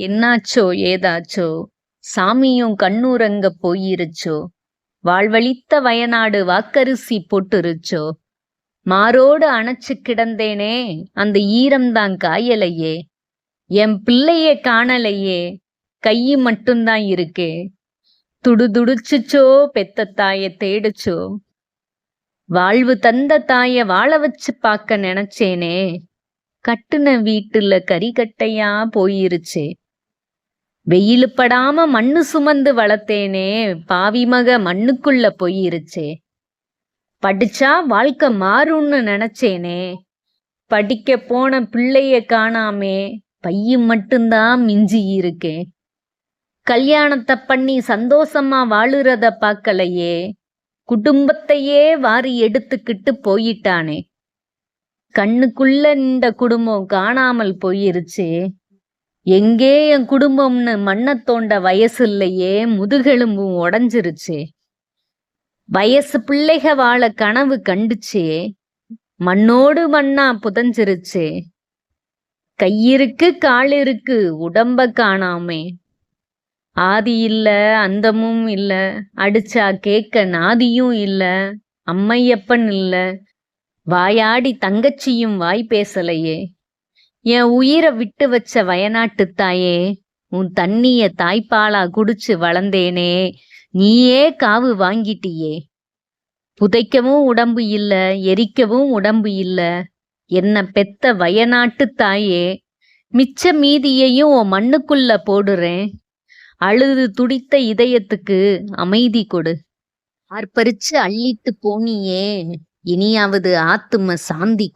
என்னாச்சோ ஏதாச்சோ? சாமியும் கண்ணூரங்க போயிருச்சோ? வாழ்வழித்த வயநாடு வாக்கரிசி போட்டுருச்சோ? மாரோடு அணைச்சு கிடந்தேனே அந்த ஈரம்தான் காயலையே. என் பிள்ளைய காணலையே கையு மட்டும்தான் இருக்கே. துடுதுடுச்சுச்சோ பெத்த தாய தேடுச்சோ? வாழ்வு தந்த தாய வாழ வச்சு பார்க்க நினைச்சேனே. கட்டுன வீட்டுல கறிக்கட்டையா போயிருச்சே. வெயிலுப்படாம மண்ணு சுமந்து வளர்த்தேனே பாவி மக மண்ணுக்குள்ள போயிருச்சே. படிச்சா வாழ்க்கை மாறும்னு நினைச்சேனே. படிக்க போன பிள்ளைய காணாமே பையன் மட்டும்தான் மிஞ்சி இருக்கே கல்யாணத்தை பண்ணி சந்தோஷமா வாழுறத பார்க்கலையே குடும்பத்தையே வாரி எடுத்துக்கிட்டு போயிட்டானே. கண்ணுக்குள்ள இந்த குடும்பம் காணாமல் போயிருச்சே. எங்கே என் குடும்பம்னு மண்ணை தோண்ட வயசு இல்லையே முதுகெலும்பும் உடஞ்சிருச்சே. வயசு பிள்ளைக வாழ கனவு கண்டுச்சே மண்ணோடு மண்ணா புதஞ்சிருச்சே. கையிருக்கு கால் இருக்கு உடம்ப காணாமே. ஆதி இல்ல அந்தமும் இல்ல அடிச்சா கேட்க நாதியும் இல்ல அம்மையப்பன் இல்ல. வாயாடி தங்கச்சியும் வாய் பேசலையே. என் உயிரை விட்டு வச்ச வயநாட்டு தாயே உன் தண்ணிய தாய்ப்பாலா குடிச்சு வளர்ந்தேனே நீயே காவு வாங்கிட்டியே. புதைக்கவும் உடம்பு இல்ல எரிக்கவும் உடம்பு இல்ல என்ன பெத்த வயநாட்டு தாயே மிச்ச மீதியையும் உன் மண்ணுக்குள்ள போடுறேன். அழுது துடித்த இதயத்துக்கு அமைதி கொடு. ஆர்ப்பரிச்சு அள்ளிட்டு போனியே இனியாவது ஆத்தும சாந்தி